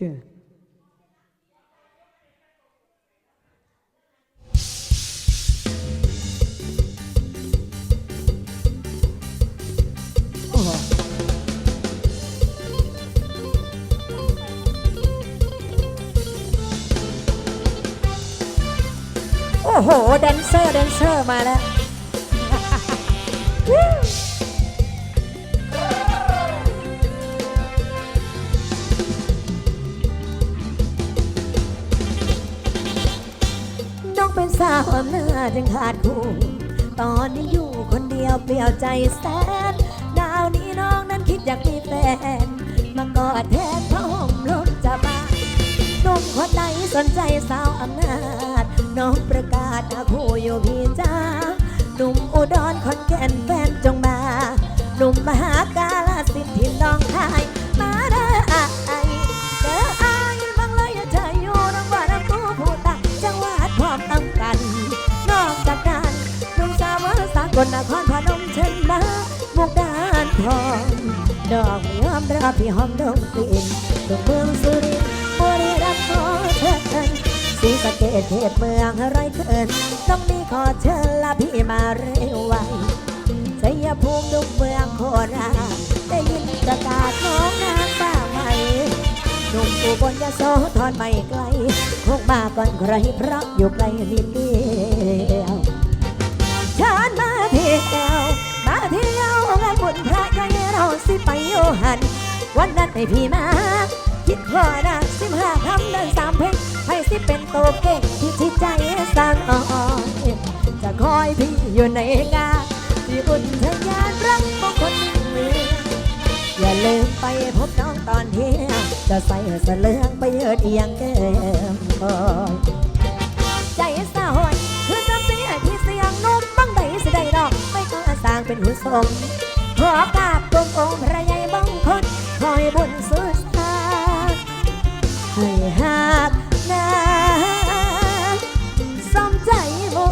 ชื่อโอ้โหโอ้โห แดนเซอร์ แดนเซอร์มาแล้ว สาวอำนาจจึงขาดคู่ ตอนนี้อยู่คนเดียวเปลี่ยวใจแสน ดาวนี้น้องนั้นคิดอยากมีแฟน มากอดแทนพระห่มลมจะบานหนุ่มคนใดสนใจสาวอำนาจ น้องประกาศหาคู่อยู่พี่จ้าหนุ่มอุดรขอนแก่นแฟนจงมา หนุ่มมหากาลาวสากลนครพนมเชิญมามุกดาหารทอง ดอกยอมรับพี่หอมดงกลิ่นดอกเมืองสุรินทร์บุรีรัมย์ขอเชิญศรีสะเกษเขตเมืองไรเกินต้องมีขอเชิญละพี่มาเร็วไวชัยภูมิดุมเมืองโคราชได้ยินประกาศน้องนางบ้างไหม่หนุ่มอุบลยโสธรไม่ไกล คงมาก่อนใครเพราะอยู่ไกลนิดเดียว สิไปโยหัน วันนั้นให้พี่มาคิดว่านะสิบห้าคำเดินสามเพลงให้สิเป็นโตเก่งที่จิตใจสร้างอ่อนจะคอยพี่อยู่ในงานที่บุญทยานรักของคนเมืองอย่าลืมไปพบน้องตอนเที่ยงจะใส่เสลืองไปเยืดเอียงแก้มใจสะหอยคือจำเสียที่เสียงนุ่มบังใดสิได้ดอกไม่กล้าสร้างเป็นหุ่นสม ขอกราบกงองพระใหญ่บังคลคอยบุญสุดทางให้หากนาสมใจบ่